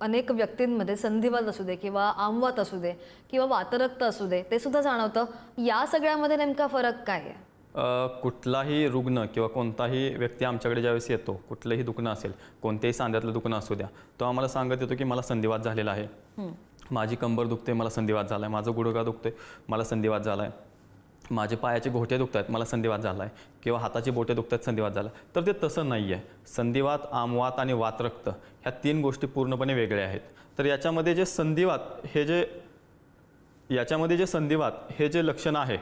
अनेक व्यक्तींमध्ये संधिवात असू दे किंवा आमवात असू दे किंवा वातरक्त असू दे ते सुद्धा जाणवतं. या सगळ्यामध्ये नेमका फरक काय आहे? कुठलाही रुग्ण किंवा कोणताही व्यक्ती आमच्याकडे ज्यावेळेस येतो कुठलंही दुखणं असेल कोणत्याही सांध्यातलं दुखणं असू द्या तो आम्हाला सांगत येतो की मला संधिवात झालेला आहे. माझी कंबर दुखते मला संधिवात झाला आहे माझा गुडघा दुखते मला संधिवात झाला आहे माझे पायाचे घोटे दुखत आहेत मला संधिवात झाला आहे किंवा हाताची बोटे दुखत आहेत संधिवात झाला आहे. तर ते तसं नाही आहे संधिवात आमवात आणि वातरक्त ह्या तीन गोष्टी पूर्णपणे वेगळ्या आहेत. तर याच्यामध्ये जे संधिवात हे जे याच्यामध्ये जे संधिवात हे जे लक्षण आहे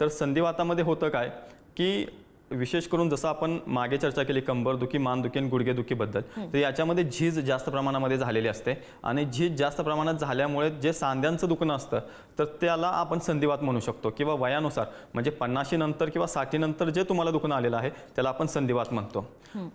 तर संधिवातामध्ये होतं काय की विशेष करून जसं आपण मागे चर्चा केली कंबरदुखी मानदुखी आणि गुडघेदुखीबद्दल तर याच्यामध्ये झीज जास्त प्रमाणामध्ये झालेली असते आणि झीज जास्त प्रमाणात झाल्यामुळे जे सांध्यांचं दुखणं असतं तर त्याला आपण संधिवात म्हणू शकतो किंवा वयानुसार म्हणजे पन्नाशी नंतर किंवा साठीनंतर जे तुम्हाला दुखणं आलेलं आहे त्याला आपण संधिवात म्हणतो.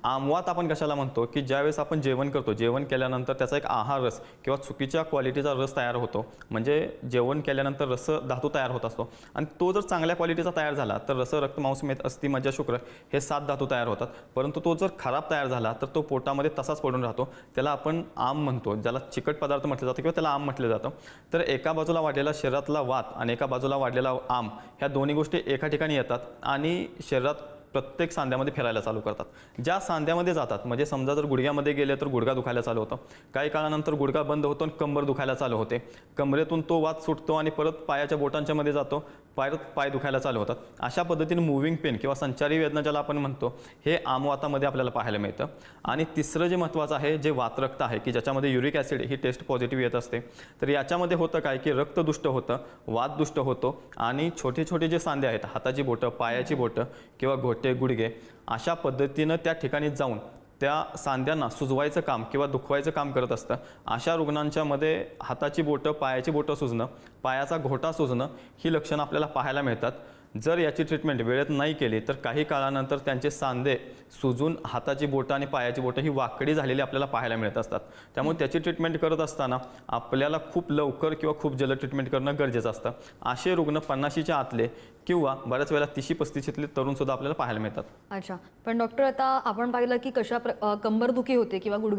आमवात आपण कशाला म्हणतो? की ज्यावेळेस आपण जेवण करतो जेवण केल्यानंतर त्याचा एक आहार रस किंवा चुकीच्या क्वालिटीचा रस तयार होतो म्हणजे जेवण केल्यानंतर रस धातू तयार होत असतो आणि तो जर चांगल्या क्वालिटीचा तयार झाला तर रस रक्त मांस मेद अस्थि मज्जा शुक्र हे सात धातू तयार होतात. परंतु तो जर खराब तयार झाला तर तो पोटामध्ये तसाच पडून राहतो. त्याला आपण आम म्हणतो ज्याला चिकट पदार्थ म्हटलं जातं किंवा त्याला आम म्हटलं जातं. तर एका बाजूला वाढलेला शरीरातला वात आणि एका बाजूला वाढलेला आम ह्या दोन्ही गोष्टी एका ठिकाणी येतात आणि शरीरात प्रत्येक सांध्यामध्ये फिरायला चालू करतात. ज्या सांध्यामध्ये जातात म्हणजे समजा जर गुडघ्यामध्ये गेले तर गुडघा दुखायला चालू होतं. काही काळानंतर गुडघा बंद होतो आणि कंबर दुखायला चालू होते. कमरेतून तो वाद सुटतो आणि परत पायाच्या बोटांच्या मध्ये जातो. पाय पाय दुखायला चालू होतात. अशा पद्धतीने मुव्हिंग पेन किंवा संचारी वेदना ज्याला आपण म्हणतो हे आमवातामध्ये आपल्याला पाहायला मिळतं. आणि तिसरं जे महत्त्वाचं आहे जे वातरक्त आहे की ज्याच्यामध्ये युरिक ॲसिड ही टेस्ट पॉझिटिव्ह येत असते. तर याच्यामध्ये होतं काय की रक्त दुष्ट होतं वात दुष्ट होतो आणि छोटे छोटे जे सांधे आहेत हाताची बोटं पायाची बोटं किंवा घोटे गुडघे अशा पद्धतीनं त्या ठिकाणी जाऊन त्या सांध्यांना सुजवायचं काम किंवा दुखवायचं काम करत असतं. अशा रुग्णांच्यामध्ये हाताची बोटं पायाची बोटं सुजणं पायाचा घोटा सुजणं ही लक्षणं आपल्याला पाहायला मिळतात. जर याची ट्रीटमेंट वेळेत नाही केली तर काही काळानंतर त्यांचे सांधे सुजून हाताची बोटं आणि पायाची बोटं ही वाकडी झालेली आपल्याला पाहायला मिळत असतात. त्यामुळे त्याची ट्रीटमेंट करत असताना आपल्याला खूप लवकर किंवा खूप जलद ट्रीटमेंट करणं गरजेचं असतं. असे रुग्ण पन्नाशीच्या आतले किंवा बऱ्याच वेळेला तिशी पस्तीशीतले तरुणसुद्धा आपल्याला पाहायला मिळतात. अच्छा. पण डॉक्टर आता आपण पाहिलं की कशा प्र कंबरदुखी होते किंवा गुडघे